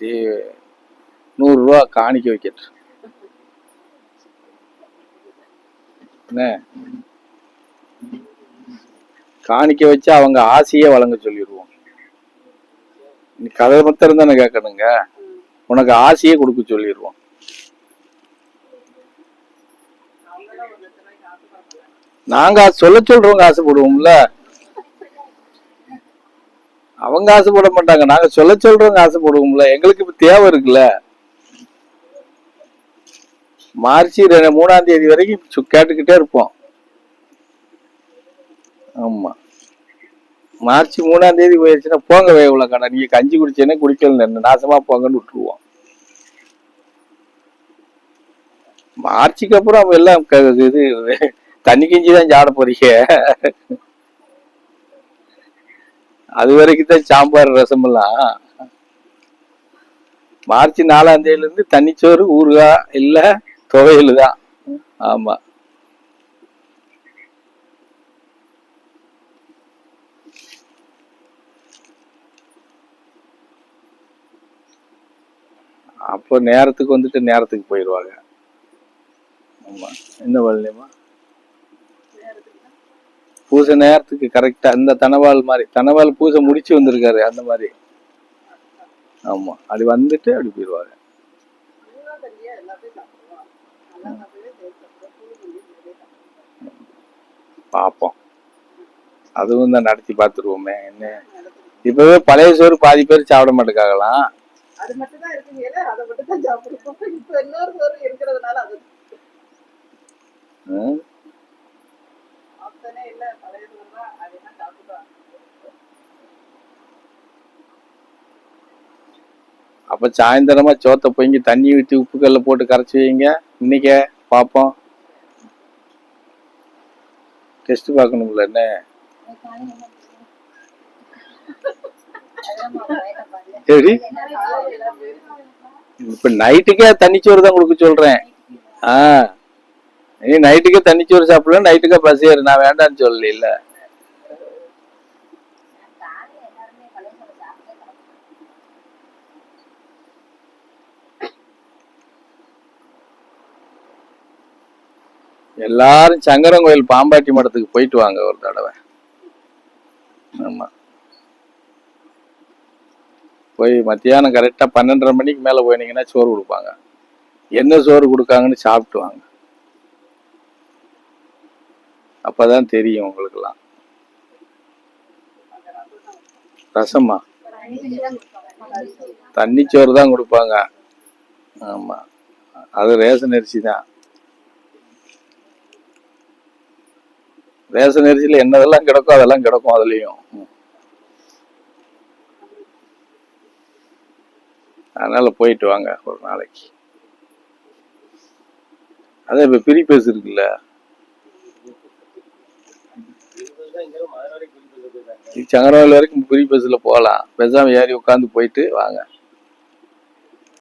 மாற்றி நூறுரூவா காணிக்க வைக்கட்டு என்ன? காணிக்க வச்சு அவங்க ஆசையே வழங்க சொல்லிடுவோம் நீ கதை மத்திரம் தானே கேட்கணுங்க உனக்கு ஆசையே கொடுக்க சொல்லிடுவோம் நாங்க சொல்ல சொல்றவங்க ஆசைப்படுவோம்ல. அவங்க ஆசைப்பட மாட்டாங்க. நாங்க சொல்ல சொல்றவங்க ஆசைப்படுவோம்ல எங்களுக்கு இப்ப தேவை இருக்குல்ல. மார்ச் ரெ- மூணாம் தேதி வரைக்கும் கேட்டுக்கிட்டே இருப்போம். ஆமா. மார்ச் மூணாம் தேதி போயிடுச்சுன்னா போங்க இவ்வளவு கடை. நீங்க கஞ்சி குடிச்சேனே குடிக்கல நாசமா போங்கன்னு விட்டுருவோம். மார்ச்சுக்கு அப்புறம் எல்லாம் க- இது தண்ணி கிஞ்சி தான் சாட போறீங்க. அது வரைக்கும் தான் சாம்பார் ரசம் எல்லாம் மார்ச் நாலாம் தேதியில இருந்து தண்ணிச்சோறு ஊறுகாய் இல்ல துவையல் தான். ஆமா. அப்போ நேரத்துக்கு வந்துட்டு நேரத்துக்கு போயிடுவாங்க. ஆமா. என்ன வழியமா பூசை நேரத்துக்கு கரெக்டா இந்த தனவாள் மாதிரி தனவாள் பூசை முடிச்சு வந்திருக்காரு அந்த மாதிரி. ஆமா அது வந்துட்டு அப்படி போயிடுவாங்க பார்ப்போம். அதுவும் தான் நடத்தி பார்த்துருவோமே என்ன? இப்பவே பழைய சோறு பாதி பேர் சாப்பிட மாட்டேங்காங்களாம் அது அப்ப சாயந்தரமா சோத்தை பொங்கி தண்ணி ஊற்றி உப்புக்கல்ல போட்டு கரைச்சி வைங்க. இன்னைக்கே பார்ப்போம் டெஸ்ட் பார்க்கணும்ல என்ன? சரி. இப்ப நைட்டுக்கே தண்ணிச்சோறு தான் கொடுக்க சொல்றேன். ஆ. நீ நைட்டுக்கே தண்ணிச்சோறு சாப்பிடல நைட்டுக்கே பசியாரு நான் வேண்டாம்னு சொல்லல இல்ல எல்லாரும் சங்கரங்கோயில் பாம்பாட்டி மடத்துக்கு போயிட்டு வாங்க ஒரு தடவை. ஆமா. போய் மத்தியானம் கரெக்டா பன்னெண்டரை மணிக்கு மேல போயினீங்கன்னா சோறு கொடுப்பாங்க. என்ன சோறு கொடுக்காங்கன்னு சாப்பிட்டு வாங்க. அப்பதான் தெரியும் உங்களுக்குலாம் ரசமா? தண்ணி சோறு தான் கொடுப்பாங்க. ஆமா. அது ரேஷன் அரிசி தான். ரேஷன் அரிசியில என்னதெல்லாம் கிடக்கும் அதெல்லாம் கிடக்கும் அதுலயும். அதனால போயிட்டு வாங்க ஒரு நாளைக்கு. அதான் இப்ப பிரி பேஸ் இருக்குல்ல சங்கரவாயில் வரைக்கும் ஃப்ரீ பஸ்ஸில் போகலாம். பேசாம ஏறி உட்காந்து போயிட்டு வாங்க.